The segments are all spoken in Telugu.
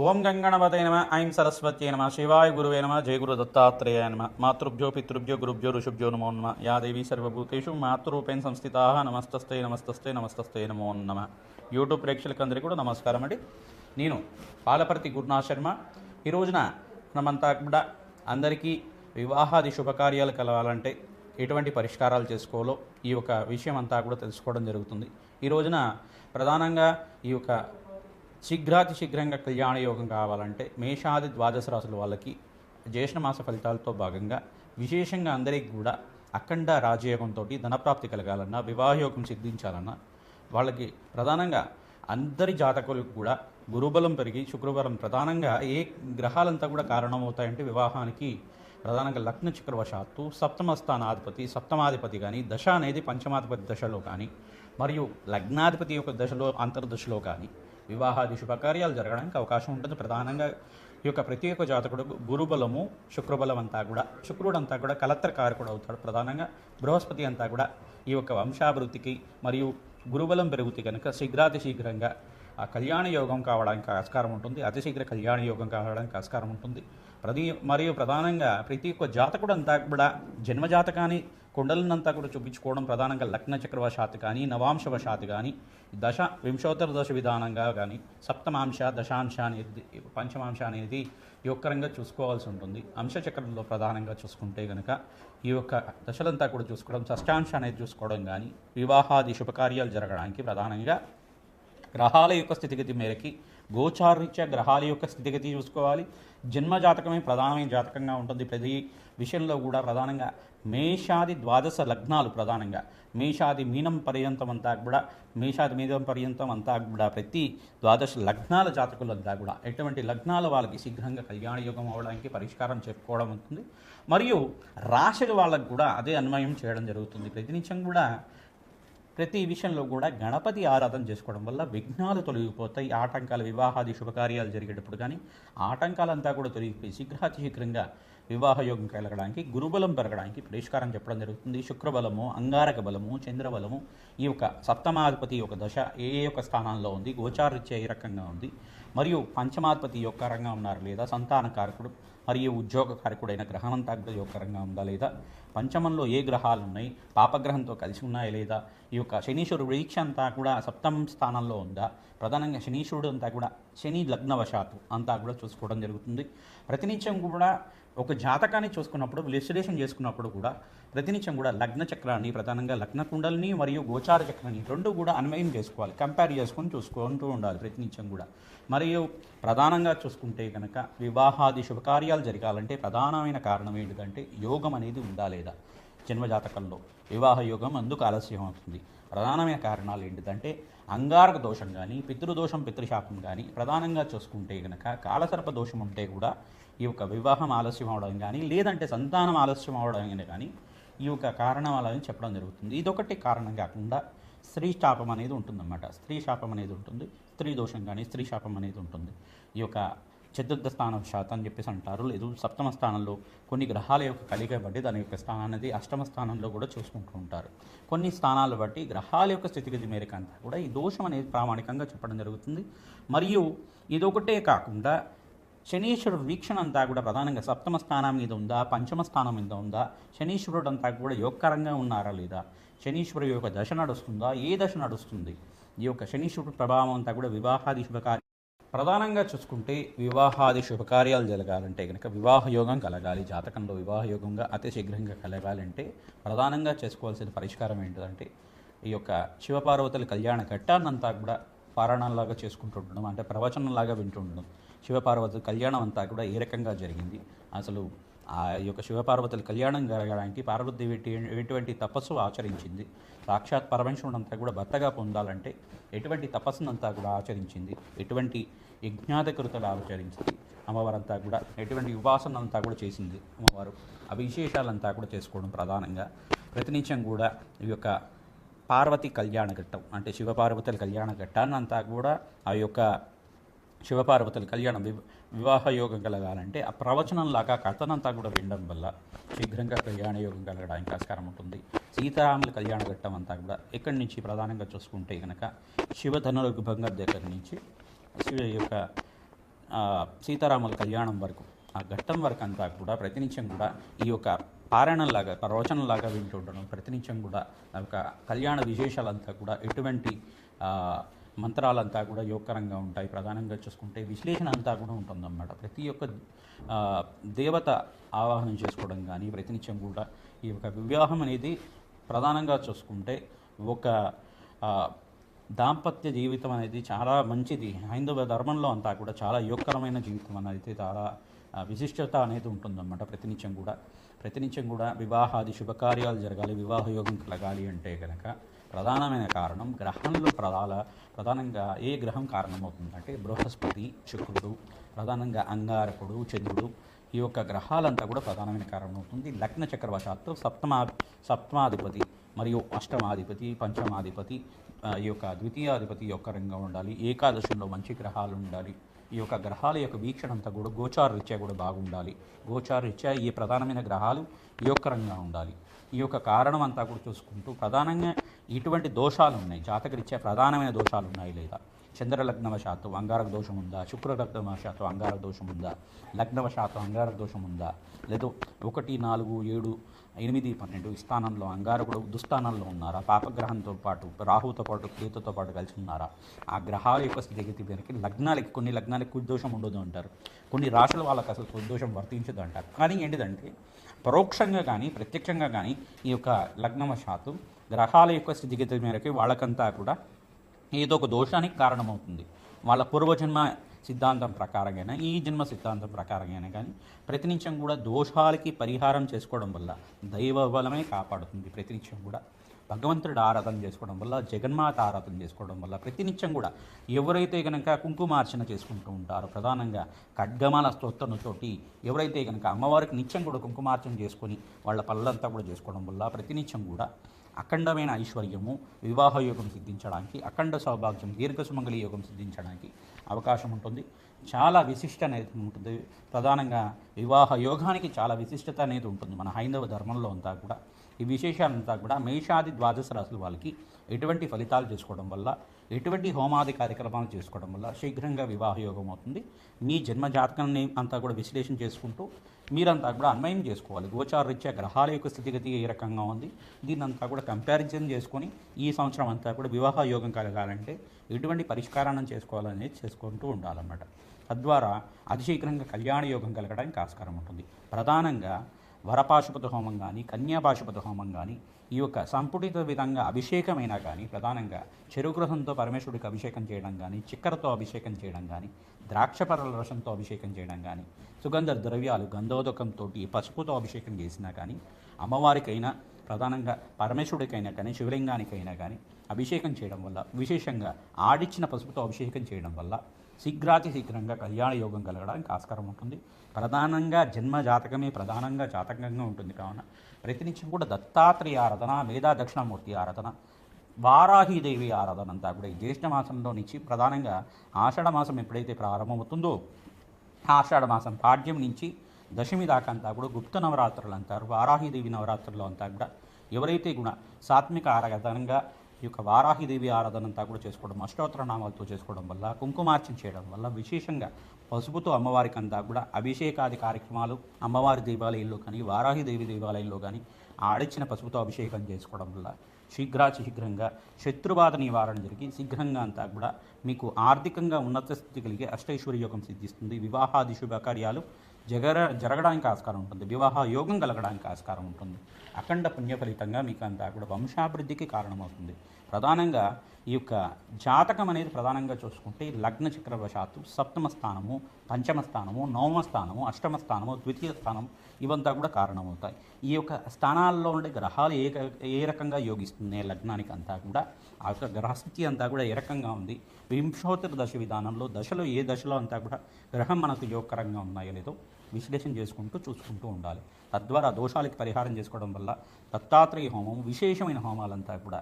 ఓం గంగణపతే నమ ఐం సరస్వత్యే నమ శివాయ గురువే నమ జయ గురు దత్తాత్రేయ నమ మాతృభ్యో పితృభ్యో గురుభ్యో ఋషుభ్యో నమో నమ యా దేవీ సర్వభూతేషు మాతృరూపేణ సంస్థితా నమస్తస్తే నమస్తస్తే నమస్తస్తే నమో నమ. యూట్యూబ్ ప్రేక్షకులందరికీ కూడా నమస్కారం అండి. నేను పాలపర్తి గురునాథ్ శర్మ. ఈ రోజున మనమంతా కూడా అందరికీ వివాహాది శుభకార్యాలు కలవాలంటే ఎటువంటి పరిష్కారాలు చేసుకోవాలో ఈ యొక్క విషయం అంతా కూడా తెలుసుకోవడం జరుగుతుంది. ఈ రోజున ప్రధానంగా ఈ యొక్క శీఘ్రాతి శీఘ్రంగా కళ్యాణ యోగం కావాలంటే మేషాది ద్వాదశ రాసుల వాళ్ళకి జ్యేష్ఠమాస ఫలితాలతో భాగంగా విశేషంగా అందరికీ కూడా అఖండ రాజయోగంతో ధనప్రాప్తి కలగాలన్నా వివాహయోగం సిద్ధించాలన్నా వాళ్ళకి ప్రధానంగా అందరి జాతకులకు కూడా గురుబలం పెరిగి శుక్రవారం ప్రధానంగా ఏ గ్రహాలంతా కూడా కారణమవుతాయంటే వివాహానికి ప్రధానంగా లగ్న చక్రవశాత్తు సప్తమ స్థానాధిపతి సప్తమాధిపతి కానీ దశ అనేది పంచమాధిపతి దశలో కానీ మరియు లగ్నాధిపతి యొక్క దశలో అంతర్దశలో కానీ వివాహాది శుభకార్యాలు జరగడానికి అవకాశం ఉంటుంది. ప్రధానంగా ఈ యొక్క ప్రతి ఒక్క జాతకుడు గురుబలము శుక్రబలం అంతా కూడా శుక్రుడు అంతా కూడా కలత్రకారకుడు అవుతాడు. ప్రధానంగా బృహస్పతి అంతా కూడా ఈ యొక్క వంశాభివృద్ధికి మరియు గురుబలం పెరుగుతుంది కనుక శీఘ్రాతి శీఘ్రంగా ఆ కళ్యాణ యోగం కావడానికి ఆస్కారం ఉంటుంది. అతి శీఘ్ర కళ్యాణ యోగం కావడానికి ఆస్కారం ఉంటుంది. ప్రతి మరియు ప్రధానంగా ప్రతి ఒక్క జాతకుడు అంతా కూడా జన్మజాతకాన్ని కుండలనంతా కూడా చూపించుకోవడం ప్రధానంగా లగ్న చక్రవశాత్ కానీ నవాంశవశాత్ కానీ దశ వింశోత్తర దశ విధానంగా కానీ సప్తమాంశ దశాంశ అనేది పంచమాంశ అనేది యొక్కరంగా చూసుకోవాల్సి ఉంటుంది. అంశచక్రంలో ప్రధానంగా చూసుకుంటే కనుక ఈ యొక్క దశలంతా కూడా చూసుకోవడం షష్టాంశ అనేది చూసుకోవడం కానీ వివాహాది శుభకార్యాలు జరగడానికి ప్రధానంగా గ్రహాల యొక్క స్థితిగతి మేరకి గోచారరీత్యా గ్రహాల యొక్క స్థితిగతి చూసుకోవాలి. జన్మ జాతకమే ప్రధానమైన జాతకంగా ఉంటుంది. ప్రతి విషయంలో కూడా ప్రధానంగా మేషాది ద్వాదశ లగ్నాలు ప్రధానంగా. మేషాది మీనం పర్యంతం అంతా కూడా మేషాది మీనం పర్యంతం అంతా కూడా ప్రతి ద్వాదశ లగ్నాల జాతకులంతా కూడా ఎటువంటి లగ్నాల వాళ్ళకి శీఘ్రంగా కళ్యాణ యోగం అవ్వడానికి పరిష్కారం చెప్పుకోవడం ఉంటుంది. మరియు రాశుల వాళ్ళకు కూడా అదే అన్వయం చేయడం జరుగుతుంది. ప్రతినిత్యం కూడా ప్రతి విషయంలో కూడా గణపతి ఆరాధన చేసుకోవడం వల్ల విఘ్నాలు తొలగిపోతాయి. ఆటంకాలు వివాహాది శుభకార్యాలు జరిగేటప్పుడు కానీ ఆటంకాలంతా కూడా తొలగిపోయి శీఘ్రాతి శీఘ్రంగా వివాహ యోగం కలగడానికి గురుబలం పెరగడానికి పరిష్కారం చెప్పడం జరుగుతుంది. శుక్రబలము అంగారక బలము చంద్రబలము ఈ యొక్క సప్తమాధిపతి యొక్క దశ ఏ ఏ యొక్క స్థానంలో ఉంది గోచారిత్య ఏ రకంగా ఉంది మరియు పంచమాధిపతి యొక్క రంగా ఉన్నారు లేదా సంతాన కారకుడు మరియు ఉద్యోగ కారకుడైన గ్రహం అంతా కూడా ఉందా లేదా పంచమంలో ఏ గ్రహాలు ఉన్నాయి పాపగ్రహంతో కలిసి ఉన్నాయా లేదా ఈ యొక్క శనీశ్వరుడు వీక్ష అంతా కూడా సప్తమ స్థానంలో ఉందా ప్రధానంగా శనీశ్వరుడు అంతా కూడా శని లగ్నవశాత్తు అంతా కూడా చూసుకోవడం జరుగుతుంది. ప్రతినిత్యం కూడా ఒక జాతకాన్ని చూసుకున్నప్పుడు విశ్లేషణ చేసుకున్నప్పుడు కూడా ప్రతినిత్యం కూడా లగ్న చక్రాన్ని ప్రధానంగా లగ్న కుండల్ని మరియు గోచార చక్రాన్ని రెండు కూడా అన్వయం చేసుకోవాలి. కంపేర్ చేసుకొని చూసుకుంటూ ఉండాలి ప్రతినిత్యం కూడా. మరియు ప్రధానంగా చూసుకుంటే కనుక వివాహాది శుభకార్యాలు జరగాలంటే ప్రధానమైన కారణం ఏంటిదంటే యోగం అనేది ఉందా లేదా? జన్మజాతకంలో వివాహ యోగం అందుకు ఆలస్యం అవుతుంది. ప్రధానమైన కారణాలు ఏంటిదంటే అంగారక దోషం కానీ పితృదోషం పితృశాపం కానీ ప్రధానంగా చూసుకుంటే కనుక కాలసర్ప దోషం ఉంటే కూడా ఈ యొక్క వివాహం ఆలస్యం అవడం కానీ లేదంటే సంతానం ఆలస్యం అవడం కానీ ఈ యొక్క కారణాలని చెప్పడం జరుగుతుంది. ఇదొకటి కారణం కాకుండా స్త్రీ శాపం అనేది ఉంటుందన్నమాట. స్త్రీ శాపం అనేది ఉంటుంది స్త్రీ దోషం కానీ స్త్రీ శాపం అనేది ఉంటుంది. ఈ యొక్క చతుర్థ స్థానం శాతం అని చెప్పేసి అంటారు. లేదు సప్తమ స్థానంలో కొన్ని గ్రహాల యొక్క కలిగ బట్టి దాని యొక్క స్థానాన్ని అష్టమ స్థానంలో కూడా చూసుకుంటూ ఉంటారు. కొన్ని స్థానాలు బట్టి గ్రహాల యొక్క స్థితిగతి మేరకు అంతా కూడా ఈ దోషం అనేది ప్రామాణికంగా చెప్పడం జరుగుతుంది. మరియు ఇదొకటే కాకుండా శనీశ్వరుడు వీక్షణ అంతా కూడా ప్రధానంగా సప్తమ స్థానం మీద ఉందా పంచమ స్థానం మీద ఉందా శనీశ్వరుడు అంతా కూడా యోగకరంగా ఉన్నారా లేదా శనీశ్వరుడు యొక్క దశ నడుస్తుందా ఏ దశ నడుస్తుంది ఈ యొక్క శనీశ్వరుడు ప్రభావం అంతా కూడా వివాహాది శుభకార్య ప్రధానంగా చూసుకుంటే వివాహాది శుభకార్యాలు జరగాలంటే కనుక వివాహ యోగం కలగాలి. జాతకంలో వివాహ యోగంగా అతి శీఘ్రంగా కలగాలంటే ప్రధానంగా చేసుకోవాల్సిన పరిష్కారం ఏంటంటే ఈ యొక్క శివపార్వతుల కళ్యాణ ఘట్టాన్నంతా కూడా పారాయణంలాగా చేసుకుంటుండడం అంటే ప్రవచనంలాగా వింటుండడం శివపార్వతుల కళ్యాణం అంతా కూడా ఏ రకంగా జరిగింది? అసలు ఆ యొక్క శివపార్వతుల కళ్యాణం జరగడానికి పార్వతీదేవి ఎటువంటి తపస్సు ఆచరించింది? సాక్షాత్ పరమేశ్వరుడంతా కూడా భర్తగా పొందాలంటే ఎటువంటి తపస్సునంతా కూడా ఆచరించింది? ఎటువంటి యజ్ఞాధికృతలు ఆచరించింది? అమ్మవారంతా కూడా ఎటువంటి ఉపాసనంతా కూడా చేసింది? అమ్మవారు ఆ విశేషాలంతా కూడా చేసుకోవడం ప్రధానంగా. ప్రతినిత్యం కూడా ఈ యొక్క పార్వతి కళ్యాణ ఘట్టం అంటే శివపార్వతుల కళ్యాణ ఘట్టాన్ని అంతా కూడా ఆ యొక్క శివపార్వతుల కళ్యాణం వివాహ యోగం కలగాలంటే ఆ ప్రవచనంలాగా కథనంతా కూడా వినడం వల్ల శీఘ్రంగా కళ్యాణ యోగం కలగడానికి ఆస్కారం ఉంటుంది. సీతారాముల కళ్యాణ ఘట్టం అంతా కూడా ఎక్కడి నుంచి ప్రధానంగా చూసుకుంటే కనుక శివధనుర్భంగ దగ్గర నుంచి శివ యొక్క సీతారాముల కళ్యాణం వరకు ఆ ఘట్టం వరకు అంతా కూడా ప్రతినిత్యం కూడా ఈ యొక్క పారాయణంలాగా ప్రవచనంలాగా వింటుండడం ప్రతినిత్యం కూడా ఒక కళ్యాణ విశేషాలంతా కూడా ఎటువంటి మంత్రాలంతా కూడా యోగకరంగా ఉంటాయి. ప్రధానంగా చూసుకుంటే విశ్లేషణ అంతా కూడా ఉంటుందన్నమాట. ప్రతి ఒక్క దేవత ఆవాహనం చేసుకోవడం కానీ ప్రతినిత్యం కూడా ఈ యొక్క వివాహం అనేది ప్రధానంగా చూసుకుంటే ఒక దాంపత్య జీవితం అనేది చాలా మంచిది. హైందవ ధర్మంలో అంతా కూడా చాలా యోగకరమైన జీవితం అనేది చాలా విశిష్టత అనేది ఉంటుందన్నమాట ప్రతినిత్యం కూడా. ప్రతినిత్యం కూడా వివాహాది శుభకార్యాలు జరగాలి వివాహ యోగం కలగాలి అంటే కనుక ప్రధానమైన కారణం గ్రహంలో ప్రధాన ప్రధానంగా ఏ గ్రహం కారణమవుతుందంటే బృహస్పతి శుక్రుడు ప్రధానంగా అంగారకుడు చంద్రుడు. ఈ యొక్క గ్రహాలంతా కూడా ప్రధానమైన కారణం అవుతుంది లగ్న చక్రవశాత్తు సప్తమా సప్తమాధిపతి మరియు అష్టమాధిపతి పంచమాధిపతి ఈ యొక్క ద్వితీయాధిపతి యొక్క రంగా ఉండాలి. ఏకాదశంలో మంచి గ్రహాలు ఉండాలి. ఈ యొక్క గ్రహాల యొక్క వీక్షణ అంతా కూడా గోచార రీత్యా కూడా బాగుండాలి. గోచార రీత్యా ఈ ప్రధానమైన గ్రహాలు ఈ యొక్క రంగా ఉండాలి. ఈ యొక్క కారణం అంతా కూడా చూసుకుంటూ ప్రధానంగా ఇటువంటి దోషాలు ఉన్నాయి జాతకరీత్యా ప్రధానమైన దోషాలు ఉన్నాయి లేదా? చంద్రలగ్నవశాత్తు అంగారక దోషం ఉందా శుక్రలగ్నవశాత్తు అంగారక దోషం ఉందా లగ్నవశాత్తు అంగారక దోషం ఉందా లేదు ఒకటి నాలుగు ఏడు ఎనిమిది పన్నెండు ఈ స్థానంలో అంగారకుడు దుస్థానంలో ఉన్నారా? పాపగ్రహంతో పాటు రాహుతో పాటు కేతుతో పాటు కలిసి ఉన్నారా? ఆ గ్రహాల యొక్క స్థితిగతి వెనక్కి లగ్నాలకి కొన్ని లగ్నాలకి దోషం ఉండదు అంటారు. కొన్ని రాశుల వాళ్ళకి అసలు దోషం వర్తించదు అంటారు. కానీ ఏంటిదంటే పరోక్షంగా కానీ ప్రత్యక్షంగా కానీ ఈ యొక్క లగ్నవశాత్తు గ్రహాల యొక్క స్థితిగతి మేరకి వాళ్ళకంతా కూడా ఏదో ఒక దోషానికి కారణమవుతుంది. వాళ్ళ పూర్వజన్మ సిద్ధాంతం ప్రకారంగా ఈ జన్మ సిద్ధాంతం ప్రకారంగానే కానీ ప్రతినిత్యం కూడా దోషాలకి పరిహారం చేసుకోవడం వల్ల దైవ బలమే కాపాడుతుంది. ప్రతినిత్యం కూడా భగవంతుడు ఆరాధన చేసుకోవడం వల్ల జగన్మాత ఆరాధన చేసుకోవడం వల్ల ప్రతినిత్యం కూడా ఎవరైతే కనుక కుంకుమార్చన చేసుకుంటూ ఉంటారో ప్రధానంగా ఖడ్గమాల స్తోత్రంతోటి ఎవరైతే కనుక అమ్మవారికి నిత్యం కూడా కుంకుమార్చన చేసుకొని వాళ్ళ పళ్ళంతా కూడా చేసుకోవడం వల్ల ప్రతినిత్యం కూడా అఖండమైన ఐశ్వర్యము వివాహ యోగం సిద్ధించడానికి అఖండ సౌభాగ్యం దీర్ఘ సుమంగళి యోగం సిద్ధించడానికి అవకాశం ఉంటుంది. చాలా విశిష్ట అనేది ఉంటుంది. ప్రధానంగా వివాహ యోగానికి చాలా విశిష్టత అనేది ఉంటుంది మన హైందవ ధర్మంలో అంతా కూడా. ఈ విశేషాలంతా కూడా మేషాది ద్వాదశ రాశుల వాళ్ళకి ఎటువంటి ఫలితాలు చేసుకోవడం వల్ల ఎటువంటి హోమాది కార్యక్రమాలు చేసుకోవడం వల్ల శీఘ్రంగా వివాహ యోగం అవుతుంది. మీ జన్మ జాతకాన్ని అంతా కూడా విశ్లేషణ చేసుకుంటూ మీరంతా కూడా అన్వయం చేసుకోవాలి. గోచార రీత్యా గ్రహాల యొక్క స్థితిగతి ఏ రకంగా ఉంది? దీన్నంతా కూడా కంపారిజన్ చేసుకొని ఈ సంవత్సరం అంతా కూడా వివాహ యోగం కలగాలంటే ఎటువంటి పరిష్కారాన్ని చేసుకోవాలనేది చేసుకుంటూ ఉండాలన్నమాట. తద్వారా అతి శీఘ్రంగా కళ్యాణ యోగం కలగడానికి ఆస్కారం ఉంటుంది. ప్రధానంగా వరపాశుపతి హోమం కానీ కన్యాపాశుపత హోమం కానీ ఈ యొక్క సంపుటిత విధంగా అభిషేకమైనా కానీ ప్రధానంగా చెరుగ్రహంతో పరమేశ్వరుడికి అభిషేకం చేయడం కానీ చిక్కరతో అభిషేకం చేయడం కానీ ద్రాక్షపరల రసంతో అభిషేకం చేయడం కానీ సుగంధ ద్రవ్యాలు గంధోదకంతో పసుపుతో అభిషేకం చేసినా కానీ అమ్మవారికైనా ప్రధానంగా పరమేశ్వరుడికైనా కానీ శివలింగానికైనా కానీ అభిషేకం చేయడం వల్ల విశేషంగా ఆడిచ్చిన పసుపుతో అభిషేకం చేయడం వల్ల శీఘ్రాతి శీఘ్రంగా కళ్యాణ యోగం కలగడానికి ఆస్కారం ఉంటుంది. ప్రధానంగా జన్మ జాతకమే ప్రధానంగా జాతకంగా ఉంటుంది కావున ప్రతినిత్యం కూడా దత్తాత్రేయ ఆరాధన మేధా దక్షిణామూర్తి ఆరాధన వారాహీదేవి ఆరాధన అంతా కూడా ఈ జ్యేష్ఠ మాసంలో నుంచి ప్రధానంగా ఆషాఢ మాసం ఎప్పుడైతే ప్రారంభమవుతుందో ఆషాఢ మాసం పాడ్యం నుంచి దశమి దాకా అంతా కూడా గుప్త నవరాత్రులు అంటారు వారాహిదేవి నవరాత్రులు అంతా కూడా ఎవరైతే కూడా సాత్విక ఆరాధనంగా ఈ యొక్క వారాహిదేవి ఆరాధన అంతా కూడా చేసుకోవడం అష్టోత్తర నామాలతో చేసుకోవడం వల్ల కుంకుమార్చన చేయడం వల్ల విశేషంగా పసుపుతో అమ్మవారికి అంతా కూడా అభిషేకాది కార్యక్రమాలు అమ్మవారి దేవాలయంలో కానీ వారాహిదేవి దేవాలయంలో కానీ ఆడిచ్చిన పసుపుతో అభిషేకం చేసుకోవడం వల్ల శీఘ్రాతి శీఘ్రంగా శత్రుబాధ నివారణ జరిగి శీఘ్రంగా అంతా కూడా మీకు ఆర్థికంగా ఉన్నత స్థితి కలిగే అష్టైశ్వర్య యోగం సిద్ధిస్తుంది. వివాహాది శుభకార్యాలు జగర జరగడానికి ఆస్కారం ఉంటుంది. వివాహ యోగం కలగడానికి ఆస్కారం ఉంటుంది. అఖండ పుణ్య ఫలితంగా మీకు అంతా కూడా వంశాభివృద్ధికి కారణమవుతుంది. ప్రధానంగా ఈ యొక్క జాతకం అనేది ప్రధానంగా చూసుకుంటే లగ్న చక్రవశాత్తు సప్తమ స్థానము పంచమ స్థానము నవమ స్థానము అష్టమ స్థానము ద్వితీయ స్థానం ఇవంతా కూడా కారణమవుతాయి. ఈ యొక్క స్థానాల్లో ఉండే గ్రహాలు ఏ ఏ రకంగా యోగిస్తుంది లగ్నానికి అంతా కూడా. ఆ యొక్క గ్రహస్థితి అంతా కూడా ఏ రకంగా ఉంది? వింశోత్తర దశ విధానంలో దశలో ఏ దశలో అంతా కూడా గ్రహం మనకు యోగకరంగా ఉన్నాయో లేదో విశ్లేషణ చేసుకుంటూ చూసుకుంటూ ఉండాలి. తద్వారా దోషాలకి పరిహారం చేసుకోవడం వల్ల దత్తాత్రేయ హోమం విశేషమైన హోమాలంతా కూడా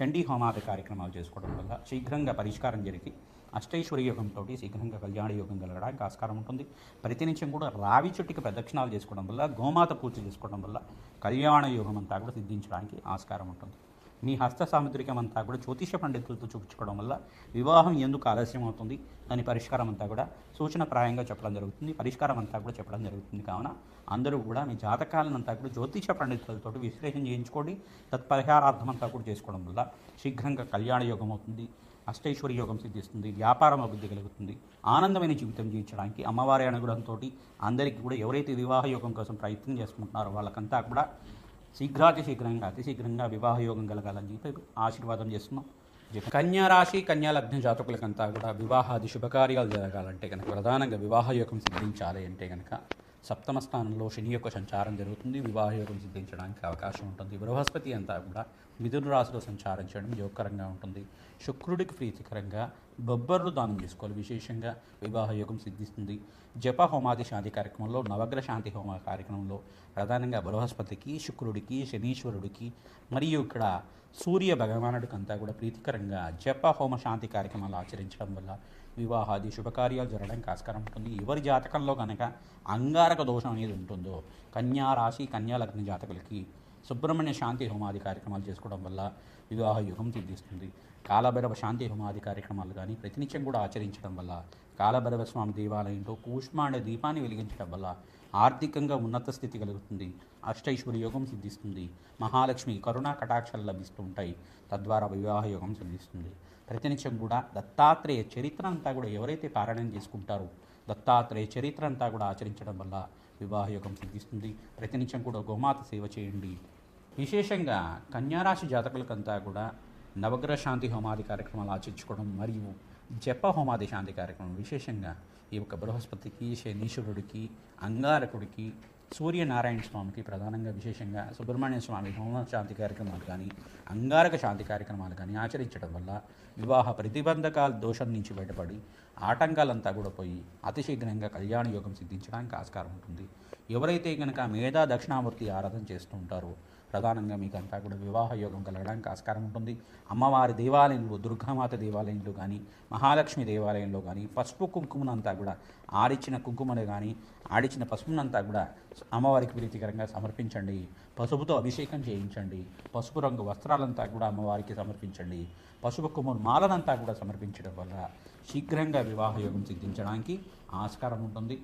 చండీ హోమాది కార్యక్రమాలు చేసుకోవడం వల్ల శీఘ్రంగా పరిష్కారం జరిగి అష్టైశ్వర్య యోగంతో శీఘ్రంగా కళ్యాణ యోగం కలగడానికి ఆస్కారం ఉంటుంది. ప్రతినిత్యం కూడా రావి చెట్టుకి ప్రదక్షిణాలు చేసుకోవడం వల్ల గోమాత పూజ చేసుకోవడం వల్ల కళ్యాణ యోగం అంతా కూడా సిద్ధించడానికి ఆస్కారం ఉంటుంది. మీ హస్త సాముద్రికమంతా కూడా జ్యోతిష పండితులతో చూపించుకోవడం వల్ల వివాహం ఎందుకు ఆలస్యం అవుతుంది? దాని పరిష్కారం అంతా కూడా సూచనప్రాయంగా చెప్పడం జరుగుతుంది. పరిష్కారం అంతా కూడా చెప్పడం జరుగుతుంది. కావున అందరూ కూడా మీ జాతకాలను అంతా కూడా జ్యోతిష పండితులతో విశ్లేషణ చేయించుకోండి. తత్పరిహారార్థం అంతా కూడా చేసుకోవడం వల్ల శీఘ్రంగా కళ్యాణ యోగం అవుతుంది అష్టైశ్వర్య యోగం సిద్ధిస్తుంది వ్యాపారం అభివృద్ధి కలుగుతుంది ఆనందమైన జీవితం జీవించడానికి అమ్మవారి అనుగ్రహంతో అందరికీ కూడా ఎవరైతే వివాహ యోగం కోసం ప్రయత్నం చేసుకుంటున్నారో వాళ్ళకంతా కూడా శీఘ్రాతి శీఘ్రంగా అతి శీఘ్రంగా వివాహ యోగం కలగాలని చెప్పి ఆశీర్వాదం చేస్తున్నాం. కన్యారాశి కన్యా రాశి జాతకులకంతా కూడా వివాహాది శుభకార్యాలు జరగాలంటే కనుక ప్రధానంగా వివాహ యోగం సిద్ధించాలి అంటే కనుక సప్తమ స్థానంలో శని యొక్క సంచారం జరుగుతుంది. వివాహ యోగం సిద్ధించడానికి అవకాశం ఉంటుంది. బృహస్పతి అంతా కూడా మిథున రాశిలో సంచారం చేయడం యోగకరంగా ఉంటుంది. శుక్రుడికి ప్రీతికరంగా బొబ్బర్లు దానం చేసుకోవాలి. విశేషంగా వివాహ యోగం సిద్ధిస్తుంది. జప హోమాది శాంతి కార్యక్రమంలో నవగ్రహ శాంతి హోమ కార్యక్రమంలో ప్రధానంగా బృహస్పతికి శుక్రుడికి శనీశ్వరుడికి మరియు ఇక్కడ సూర్య భగవానుడికి అంతా కూడా ప్రీతికరంగా జప హోమ శాంతి కార్యక్రమాలు ఆచరించడం వల్ల వివాహాది శుభకార్యాలు జరగడానికి ఆస్కారం ఉంటుంది ఎవరి జాతకంలో కనుక అంగారక దోషం అనేది ఉంటుందో కన్యా రాశి కన్యా లగ్న జాతకులకి సుబ్రహ్మణ్య శాంతి హోమాది కార్యక్రమాలు చేసుకోవడం వల్ల వివాహ యుగం సిద్ధిస్తుంది. కాలభైరవ శాంతి హోమాది కార్యక్రమాలు కానీ ప్రతినిత్యం కూడా ఆచరించడం వల్ల కాలభైరవ స్వామి దేవాలయంలో కూష్మాండ దీపాన్ని వెలిగించడం వల్ల ఆర్థికంగా ఉన్నత స్థితి కలుగుతుంది. అష్టైశ్వర్య యోగం సిద్ధిస్తుంది. మహాలక్ష్మి కరుణా కటాక్షాలు లభిస్తూ ఉంటాయి. తద్వారా వివాహ యోగం సిద్ధిస్తుంది. ప్రతినిత్యం కూడా దత్తాత్రేయ చరిత్ర అంతా కూడా ఎవరైతే పారాయణం చేసుకుంటారో దత్తాత్రేయ చరిత్ర అంతా కూడా ఆచరించడం వల్ల వివాహ యోగం సిద్ధిస్తుంది. ప్రతినిత్యం కూడా గోమాత సేవ చేయండి. విశేషంగా కన్యారాశి జాతకులకంతా కూడా నవగ్రహ శాంతి హోమాది కార్యక్రమాలు ఆచరించుకోవడం మరియు జప హోమాది శాంతి కార్యక్రమం విశేషంగా ఈ యొక్క బృహస్పతికి శనీశ్వరుడికి అంగారకుడికి సూర్యనారాయణ స్వామికి ప్రధానంగా విశేషంగా సుబ్రహ్మణ్య స్వామి హోమ శాంతి కార్యక్రమాలు కానీ అంగారక శాంతి కార్యక్రమాలు కానీ ఆచరించడం వల్ల వివాహ ప్రతిబంధకాల దోషం నుంచి బయటపడి ఆటంకాలంతా కూడా పోయి అతి శీఘ్రంగా కళ్యాణ యోగం సిద్ధించడానికి ఆస్కారం ఉంటుంది. ఎవరైతే కనుక మేధా దక్షిణామూర్తి ఆరాధన చేస్తూ ఉంటారో ప్రధానంగా మీకు అంతా కూడా వివాహ యోగం కలగడానికి ఆస్కారం ఉంటుంది. అమ్మవారి దేవాలయంలో దుర్గామాత దేవాలయంలో కానీ మహాలక్ష్మి దేవాలయంలో కానీ పసుపు కుంకుమనంతా కూడా ఆడిచ్చిన కుంకుమను కానీ ఆడిచ్చిన పసుపునంతా కూడా అమ్మవారికి ప్రీతికరంగా సమర్పించండి. పసుపుతో అభిషేకం చేయించండి. పసుపు రంగు వస్త్రాలంతా కూడా అమ్మవారికి సమర్పించండి. పసుపు కొమ్మును మాలనంతా కూడా సమర్పించడం వల్ల శీఘ్రంగా వివాహ యోగం సిద్ధించడానికి ఆస్కారం ఉంటుంది.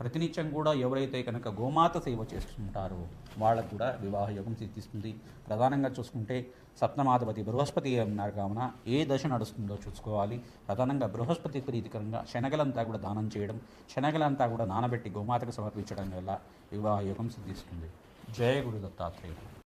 ప్రతినిత్యం కూడా ఎవరైతే కనుక గోమాత సేవ చేస్తుంటారో వాళ్ళకు కూడా వివాహ యోగం సిద్ధిస్తుంది. ప్రధానంగా చూసుకుంటే సప్తమాధిపతి బృహస్పతి ఉన్నారు కావున ఏ దశ నడుస్తుందో చూసుకోవాలి. ప్రధానంగా బృహస్పతి ప్రీతికరంగా శనగలంతా కూడా దానం చేయడం శనగలంతా కూడా నానబెట్టి గోమాతకు సమర్పించడం వల్ల వివాహ యోగం సిద్ధిస్తుంది. జయ గురు దత్తాత్రేయుడు